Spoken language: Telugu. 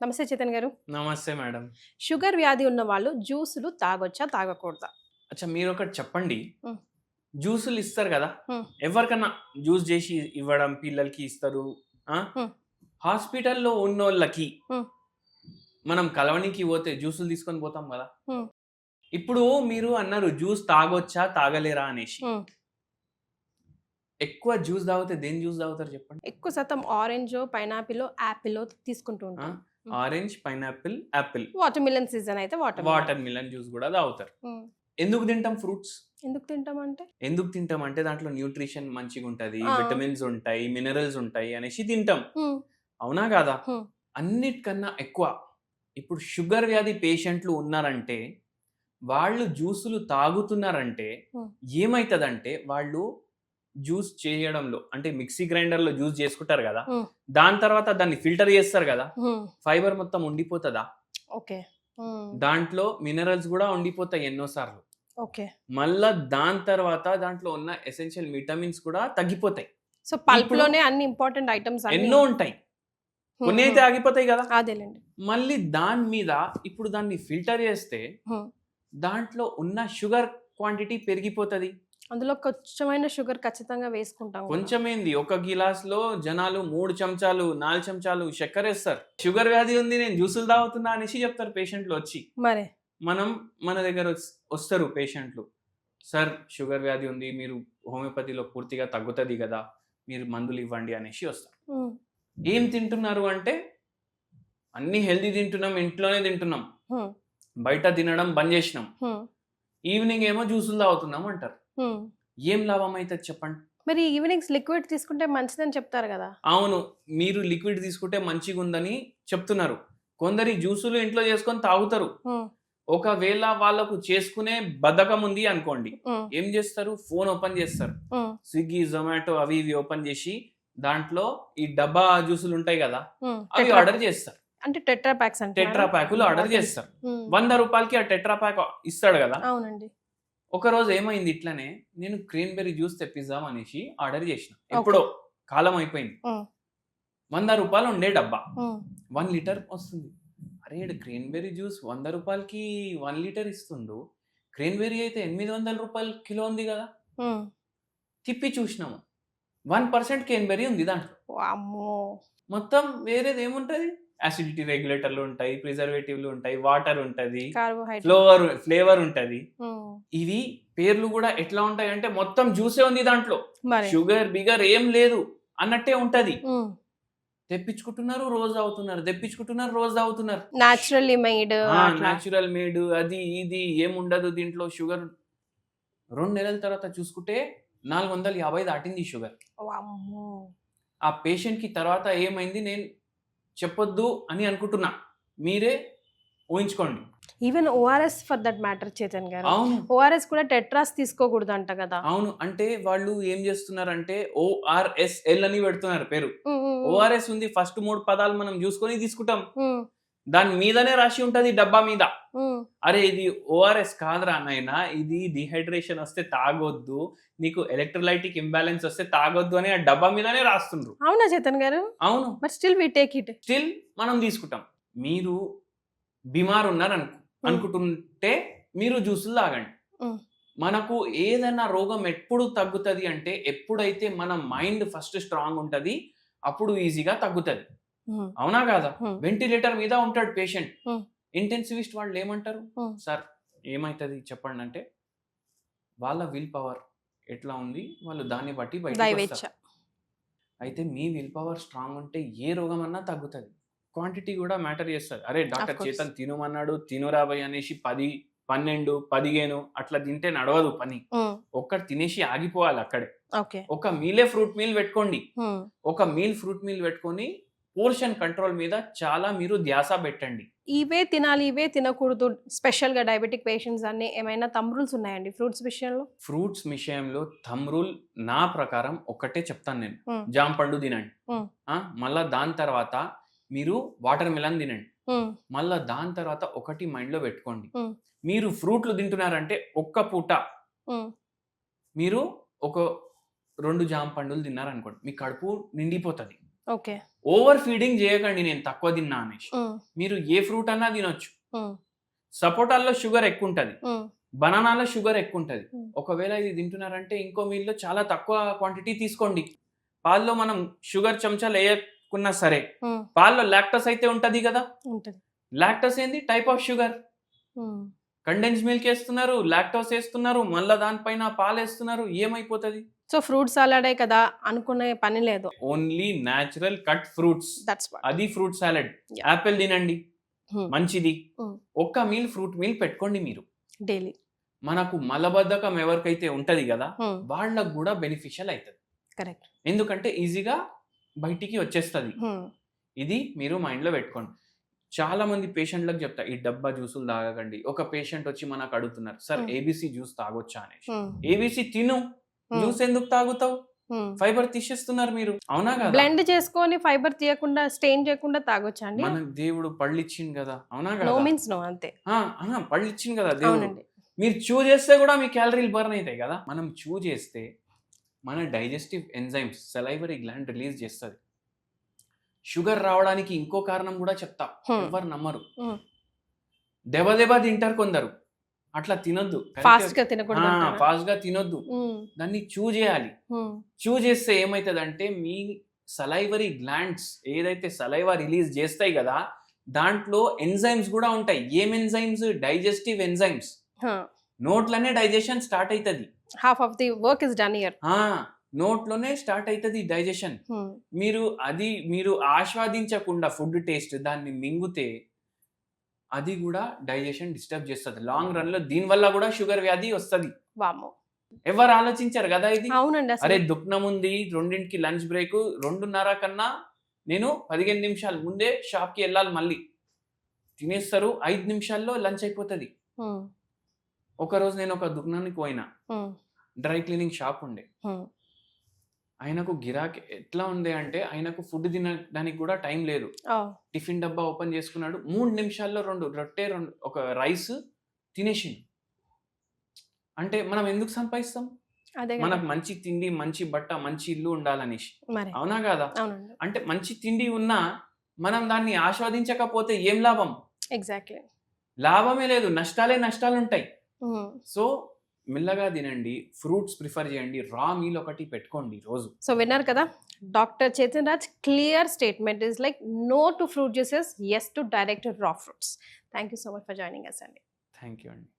నమస్తే చేతన్ గారు నమస్తే మేడం షుగర్ వ్యాధి ఉన్న వాళ్ళు జ్యూసులు తాగొచ్చా తాగకూడదా అచ్చా మీరు ఒకటి చెప్పండి. జ్యూసులు ఇస్తారు కదా. ఎవరికన్నా జ్యూస్ చేసి ఇవ్వడం పిల్లలకి ఇస్తారు. హాస్పిటల్లో ఉన్నోళ్ళకి మ్. మనం కలవనికి పోతే జ్యూసులు తీసుకొని పోతాం కదా. ఇప్పుడు మీరు అన్నారు జ్యూస్ తాగొచ్చా తాగలేరా అనేసి. ఎక్కువ జ్యూస్ తాగితే దేని జ్యూస్ తాగుతారు చెప్పండి ఎక్కువ శాతం ఆరెంజ్ పైనాపిల్ యాపిల్ తీసుకుంటూ ఉంటాం. Orange pineapple apple. Watermelon season అయితే వాటర్ వాటర్ మిలన్ జ్యూస్ కూడా తాగుతారు. ఎందుకు తింటాం ఫ్రూట్స్? ఎందుకు తింటామంటే? ఎందుకు తింటాం అంటే దాంట్లో న్యూట్రిషన్ మంచిగా ఉంటది. విటమిన్స్ ఉంటాయి మినరల్స్ ఉంటాయి అనేసి తింటాం. అవునా కాదా. అన్నిటికన్నా ఎక్కువ ఇప్పుడు షుగర్ వ్యాధి పేషెంట్లు ఉన్నారంటే వాళ్ళు జ్యూసులు తాగుతున్నారంటే. ఏమైతుందంటే వాళ్ళు జ్యూస్ చేయడంలో అంటే మిక్సీ గ్రైండర్లో జ్యూస్ చేసుకుంటారు కదా. దాని తర్వాత దాన్ని ఫిల్టర్ చేస్తారు కదా. ఫైబర్ మొత్తం ఉండిపోతుందా? ఓకే. దాంట్లో మినరల్స్ కూడా ఉండిపోతాయి ఎన్నోసార్లు. ఓకే. మళ్ళా దాని తర్వాత దాంట్లో ఉన్న ఎసెన్షియల్ విటమిన్స్ కూడా తగ్గిపోతాయి. సో పల్ప్లోనే అన్ని ఇంపార్టెంట్ ఐటమ్స్ ఎన్నో ఉంటాయి. కొన్ని అయితే ఆగిపోతాయి కదా. అదేలేండి. మళ్ళీ దాని మీద ఇప్పుడు దాన్ని ఫిల్టర్ చేస్తే. దాంట్లో ఉన్న షుగర్ క్వాంటిటీ పెరిగిపోతుంది. అందులో కొంచెమైన షుగర్ ఖచ్చితంగా వేసుకుంటాం. కొంచెమేంది ఒక గిలాస్లో జనాలు మూడు చెంచాలు నాలుగు చెంచాలు చక్కెర వేస్తారు షుగర్ వ్యాధి ఉంది నేను జ్యూసులు తాగుతున్నా అనేసి చెప్తారు పేషెంట్లు వచ్చి మరి మనం మన దగ్గర వస్- వస్తారు పేషెంట్లు సార్ షుగర్ వ్యాధి ఉంది మీరు హోమియోపతిలో పూర్తిగా తగ్గుతుంది కదా మీరు మందులు ఇవ్వండి అనేసి వస్తారు. ఏం తింటున్నారు అంటే అన్ని హెల్దీ తింటున్నాం ఇంట్లోనే తింటున్నాం. బయట తినడం బంద్ చేసినాం. ఈవినింగ్ ఏమో జ్యూసులు తాగుతున్నాం అంటారు. ఏం లాభం అవుతుంది చెప్పండి. మరి ఈవినింగ్స్ లిక్విడ్ తీసుకుంటే మంచిదని చెప్తారు కదా. అవును. మీరు లిక్విడ్ తీసుకుంటే మంచిగా ఉందని చెప్తున్నారు. కొందరి జ్యూసులు ఇంట్లో చేసుకొని తాగుతారు. ఒకవేళ వాళ్ళకు చేసుకునే బద్ధకం ఉంది అనుకోండి. ఏం చేస్తారు? ఫోన్ ఓపెన్ చేస్తారు. స్విగ్గీ జొమాటో అవి ఇవి ఓపెన్ చేసి దాంట్లో ఈ డబ్బా జ్యూసులు ఉంటాయి కదా. అవి ఆర్డర్ చేస్తారు. అంటే టెట్రా ప్యాక్స్ అంటే టెట్రా ప్యాకులు ఆర్డర్ చేస్తారు. వంద రూపాయలకి ఆ టెట్రా ప్యాక్ ఇస్తాడు కదా. అవునండి. ఒక రోజు ఏమైంది ఇట్లనే నేను క్రీన్బెర్రీ జ్యూస్ తెప్పిద్దాం అనేసి ఆర్డర్ చేసిన. ఎప్పుడో కాలం అయిపోయింది. వంద రూపాయలు ఉండే డబ్బా. వన్ లీటర్ వస్తుంది. అరే క్రీన్బెర్రీ జ్యూస్ వంద రూపాయలకి వన్ లీటర్ ఇస్తుండు. క్రీన్బెర్రీ అయితే ఎనిమిది వందల రూపాయలు కిలో ఉంది కదా. తిప్పి చూసినాము. వన్ పర్సెంట్ క్రీన్బెర్రీ ఉంది దాంట్లో. మొత్తం వేరేది ఏముంటది? యాసిడిటీ రెగ్యులేటర్లు ఉంటాయి ప్రిజర్వేటివ్లు ఉంటాయి వాటర్ ఉంటది ఫ్లేవర్ ఫ్లేవర్ ఉంటది. ఇవి పేర్లు కూడా ఎట్లా ఉంటాయి అంటే మొత్తం జ్యూసే ఉంది దాంట్లో. షుగర్ బిగర్ ఏం లేదు అన్నట్టే ఉంటది. తెప్పించుకుంటున్నారు రోజు అవుతున్నారు తెప్పించుకుంటున్నారు రోజు అవుతున్నారు న్యాచురల్లీ మేడ్ అట్లా న్యాచురల్ మేడ్ అది ఇది ఏముండదు దీంట్లో షుగర్. రెండు నెలల తర్వాత చూసుకుంటే నాలుగు వందల యాభై దాటింది షుగర్. ఆ పేషెంట్కి తర్వాత ఏమైంది నేను చెప్పొద్దు అని అనుకుంటున్నా. మీరే ఊహించుకోండి. Even ORS for that matter Chetan గారు. అవును. ఓఆర్ఎస్ కూడా టెట్రాస్ తీసుకోకూడదు అంట కదా. అవును. అంటే వాళ్ళు ఏం చేస్తున్నారంటే ఓఆర్ఎస్ఎల్ అని పెడుతున్నారు పేరు. ఓఆర్ఎస్ ఉంది ఫస్ట్ మూడు పదాలు మనం చూసుకొని తీసుకుంటాం. దాని మీదనే రాసి ఉంటది డబ్బా మీద. అరే ఇది ఓఆర్ఎస్ కాదురా నాయనా ఇది డిహైడ్రేషన్ వస్తే తాగొద్దు నీకు ఎలక్ట్రోలైటిక్ ఇంబ్యాలెన్స్ వస్తే తాగొద్దు అని ఆ డబ్బా మీదనే రాస్తుండ్రు. అవునా చేతన్ గారు? అవును. But still we take it still మనం తీసుకుంటాం. మీరు బిమార్ ఉన్నారు అనుకు అనుకుంటుంటే మీరు జ్యూసులు తాగండి. మనకు ఏదైనా రోగం ఎప్పుడు తగ్గుతుంది అంటే ఎప్పుడైతే మన మైండ్ ఫస్ట్ స్ట్రాంగ్ ఉంటది అప్పుడు ఈజీగా తగ్గుతుంది. అవునా కాదా? వెంటిలేటర్ మీద ఉంటాడు పేషెంట్. ఇంటెన్సివిస్ట్ వాళ్ళు ఏమంటారు. సార్ ఏమైతుంది చెప్పండి అంటే వాళ్ళ విల్ పవర్ ఎట్లా ఉంది? వాళ్ళు దాన్ని బట్టి బయట అయితే మీ విల్ పవర్ స్ట్రాంగ్ ఉంటే ఏ రోగం అన్నా తగ్గుతుంది. క్వాంటిటీ కూడా మ్యాటర్ చేస్తుంది. అరే డాక్టర్. చేతన్ తినమన్నాడు తినురాబోయ్ అనేసి పది పన్నెండు పదిహేను అట్లా తింటే నడవదు పని. ఒక్కటి తినేసి ఆగిపోవాలి అక్కడే. ఒక మీలే ఫ్రూట్ మీల్ పెట్టుకోండి. ఒక మీల్ ఫ్రూట్ మీల్ పెట్టుకొని పోర్షన్ కంట్రోల్ మీద చాలా మీరు ధ్యాస పెట్టండి. ఇవే తినాలి ఇవే తినకూడదు. స్పెషల్గా డయాబెటిక్ పేషెంట్స్ అన్ని ఏమైనా తమ్ రూల్స్ ఉన్నాయండి ఫ్రూట్స్ విషయంలో? ఫ్రూట్స్ విషయంలో థమ్ రూల్ నా ప్రకారం ఒకటే చెప్తాను నేను. Hmm. జామ పండు తినండి. మళ్ళా దాని తర్వాత మీరు వాటర్ మిలన్ తినండి. మళ్ళా దాని తర్వాత ఒకటి మైండ్లో పెట్టుకోండి. మీరు ఫ్రూట్లు తింటున్నారంటే ఒక్క పూట మీరు ఒక రెండు జామ పండులు తిన్నారనుకోండి మీ కడుపు నిండిపోతుంది. ఓకే. ఓవర్ ఫీడింగ్ చేయకండి నేను తక్కువ తిన్నా అనేసి. మీరు ఏ ఫ్రూట్ అన్నా తినొచ్చు. సపోటాల్లో షుగర్ ఎక్కువ ఉంటుంది బనానాలో షుగర్ ఎక్కువ ఉంటుంది. ఒకవేళ ఇది తింటున్నారంటే ఇంకో మీల్లో చాలా తక్కువ క్వాంటిటీ తీసుకోండి. పాల్లో మనం షుగర్ చెంచాలు వేయకున్నా సరే పాల్లో లాక్టస్ అయితే ఉంటది కదా? లాక్టస్ ఏంది? Type of sugar. Condense milk వేస్తున్నారు లాక్టోస్ వేస్తున్నారు మళ్ళా దానిపైన పాలు వేస్తున్నారు ఏమైపోతుంది? సో ఫ్రూట్ సాలడే కదా అనుకునే పని లేదు. Only natural cut fruits. అది ఫ్రూట్ సాలెడ్. యాపిల్ తినండి. మంచిది. ఒక్క మీల్ ఫ్రూట్ మీల్ పెట్టుకోండి మీరు. డైలీ. మనకు మలబద్ధకం ఎవరికైతే ఉంటది కదా వాళ్ళకు కూడా బెనిఫిషియల్ అవుతుంది కరెక్ట్. ఎందుకంటే ఈజీగా బయటికి వచ్చేస్తుంది. ఇది మీరు మైండ్లో పెట్టుకోండి. చాలా మంది పేషెంట్లకు చెప్తా ఈ డబ్బా జ్యూసులు తాగకండి. ఒక పేషెంట్ వచ్చి మనకు అడుగుతున్నారు సార్. ABC juice తాగొచ్చా? అనేసి. ఏబీసీ తిను. జ్యూస్ ఎందుకు తాగుతావు? ఫైబర్ తీసేస్తున్నారు మీరు. అవునా కదా? బ్లెండ్ చేసుకొని ఫైబర్ తీయకుండా స్టెయిన్ చేయకుండా తాగొచ్చా అండి? మనకు దేవుడు పళ్ళు ఇచ్చింది కదా. అవునా నో కదా మీన్స్ నో అంతే. పళ్ళు ఇచ్చింది కదా దేవుడు. మీరు చూ చేస్తే కూడా మీ క్యాలరీలు బర్న్ అవుతాయి కదా. మనం చూ చేస్తే మన digestive enzymes salivary gland release చేస్తుంది. షుగర్ రావడానికి ఇంకో కారణం కూడా చెప్తా. ఎవరు నమ్మరు. దెబ్బ దెబ్బ తింటారు కొందరు. అట్లా తినొద్దు. ఫాస్ట్గా తినకూడదు? ఫాస్ట్గా తినొద్దు. దాన్ని చూ చేయాలి. చూ చేస్తే ఏమవుతుందంటే మీ సలైవరీ గ్లాండ్స్ ఏదైతే సలైవా రిలీజ్ చేస్తాయి కదా దాంట్లో ఎంజైమ్స్ కూడా ఉంటాయి. ఏం enzymes? Digestive enzymes. నోట్లోనే digestion start అవుతుంది half of the work is done here నోట్లోనే start అవుతుంది డైజెషన్. మీరు అది మీరు ఆస్వాదించకుండా ఫుడ్ టేస్ట్ దాన్ని మింగితే అది కూడా డైజెషన్ డిస్టర్బ్ చేస్తుంది. లాంగ్ రన్లో దీని వల్ల కూడా షుగర్ వ్యాధి వస్తుంది. ఎవరు ఆలోచించారు కదా ఇది? అవునండి అరే దుఃఖనం ఉంది రెండింటికి లంచ్ బ్రేక్ రెండున్నర కన్నా నేను పదిహేను నిమిషాలు ముందే షాప్కి వెళ్ళాలి మళ్ళీ. తినేస్తారు ఐదు నిమిషాల్లో లంచ్ అయిపోతుంది. ఉమ్, ఒక రోజు నేను ఒక దుకాణానికి పోయినా. డ్రై క్లీనింగ్ షాప్ ఉండే. ఆయనకు గిరాకీ ఎట్లా ఉంది అంటే ఆయనకు ఫుడ్ తినడానికి కూడా టైం లేదు. టిఫిన్ డబ్బా ఓపెన్ చేసుకున్నాడు. మూడు నిమిషాల్లో రెండు రొట్టె రెండు ఒక రైస్ తినేసిండు. అంటే మనం ఎందుకు సంపాదిస్తాం. మనకు మంచి తిండి మంచి బట్ట మంచి ఇల్లు ఉండాలనేసి. అవునా కాదా? అంటే మంచి తిండి ఉన్నా మనం దాన్ని ఆస్వాదించకపోతే ఏం లాభం? ఎగ్జాక్ట్లీ. లాభమే లేదు. నష్టాలే నష్టాలు ఉంటాయి సో మెల్లగా తినండి ఫ్రూట్స్ ప్రిఫర్ చేయండి రా మీల్ ఒకటి పెట్టుకోండి రోజు సో విన్నారు కదా doctor Chetan Raj clear statement is like no to fruit juices yes to direct raw fruits thank you so much for joining us అండి థ్యాంక్ యూ అండి